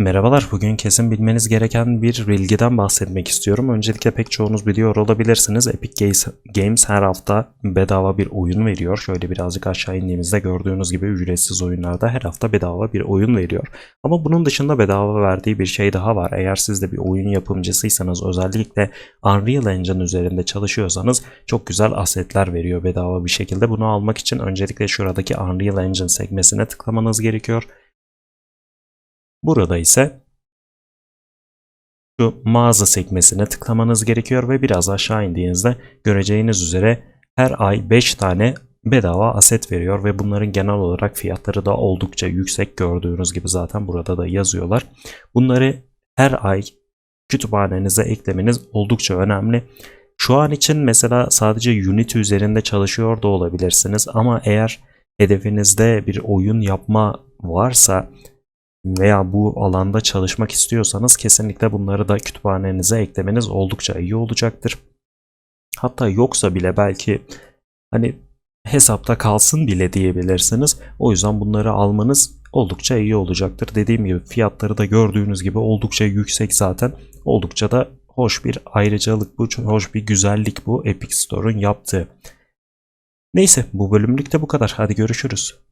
Merhabalar, bugün kesin bilmeniz gereken bir bilgiden bahsetmek istiyorum. Öncelikle pek çoğunuz biliyor olabilirsiniz. Epic Games, her hafta bedava bir oyun veriyor. Şöyle birazcık aşağı indiğimizde gördüğünüz gibi ücretsiz oyunlarda her hafta bedava bir oyun veriyor. Ama bunun dışında bedava verdiği bir şey daha var. Eğer siz de bir oyun yapımcısıysanız özellikle Unreal Engine üzerinde çalışıyorsanız çok güzel asetler veriyor bedava bir şekilde. Bunu almak için öncelikle şuradaki Unreal Engine sekmesine tıklamanız gerekiyor. Burada ise şu mağaza sekmesine tıklamanız gerekiyor ve biraz aşağı indiğinizde göreceğiniz üzere her ay 5 tane bedava aset veriyor ve bunların genel olarak fiyatları da oldukça yüksek gördüğünüz gibi zaten burada da yazıyorlar. Bunları her ay kütüphanenize eklemeniz oldukça önemli. Şu an için mesela sadece Unity üzerinde çalışıyor da olabilirsiniz ama eğer hedefinizde bir oyun yapma varsa veya bu alanda çalışmak istiyorsanız kesinlikle bunları da kütüphanenize eklemeniz oldukça iyi olacaktır. Hatta yoksa bile belki hani hesapta kalsın bile diyebilirsiniz. O yüzden bunları almanız oldukça iyi olacaktır. Dediğim gibi fiyatları da gördüğünüz gibi oldukça yüksek zaten. Oldukça da hoş bir ayrıcalık bu, hoş bir güzellik bu Epic Store'un yaptığı. Neyse bu bölümlük de bu kadar. Hadi görüşürüz.